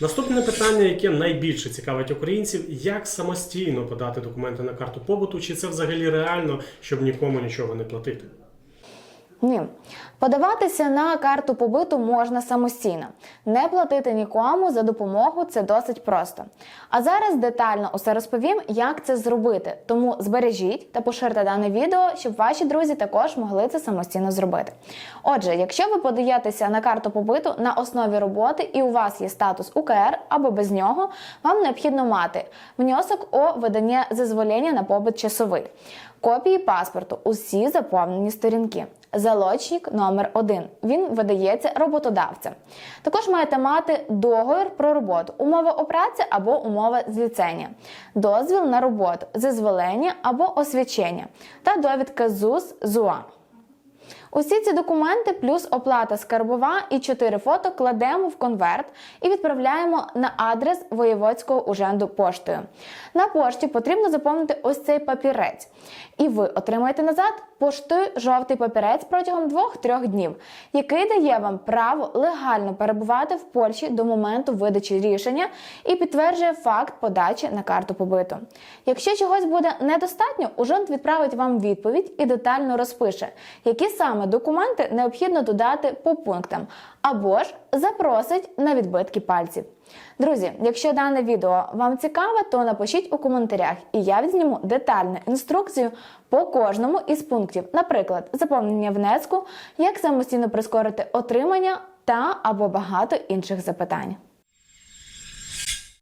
Наступне питання, яке найбільше цікавить українців, як самостійно подати документи на карту побуту, чи це взагалі реально, щоб нікому нічого не платити? Ні. Подаватися на карту побиту можна самостійно. Не платити нікому за допомогу це досить просто. А зараз детально усе розповім, як це зробити. Тому збережіть та поширте дане відео, щоб ваші друзі також могли це самостійно зробити. Отже, якщо ви подаєтеся на карту побиту на основі роботи і у вас є статус УКР або без нього, вам необхідно мати внесок у видання зазволення на побит часовий, копії паспорту, усі заповнені сторінки. Залочник номер 1 Він видається роботодавцем. Також маєте мати договір про роботу, умова о або умова зліцення, дозвіл на роботу, зазволення або освячення та довідка ЗУС ЗУА. Усі ці документи плюс оплата скарбова і 4 фото кладемо в конверт і відправляємо на адрес воєводського уженду поштою. На пошті потрібно заповнити ось цей папірець. І ви отримаєте назад поштою жовтий папірець протягом 2-3 днів, який дає вам право легально перебувати в Польщі до моменту видачі рішення і підтверджує факт подачі на карту побиту. Якщо чогось буде недостатньо, ужент відправить вам відповідь і детально розпише, які саме документи необхідно додати по пунктам, або ж запросить на відбитки пальців. Друзі, якщо дане відео вам цікаве, то напишіть у коментарях, і я відзніму детальну інструкцію по кожному із пунктів, наприклад, заповнення внеску, як самостійно прискорити отримання та або багато інших запитань.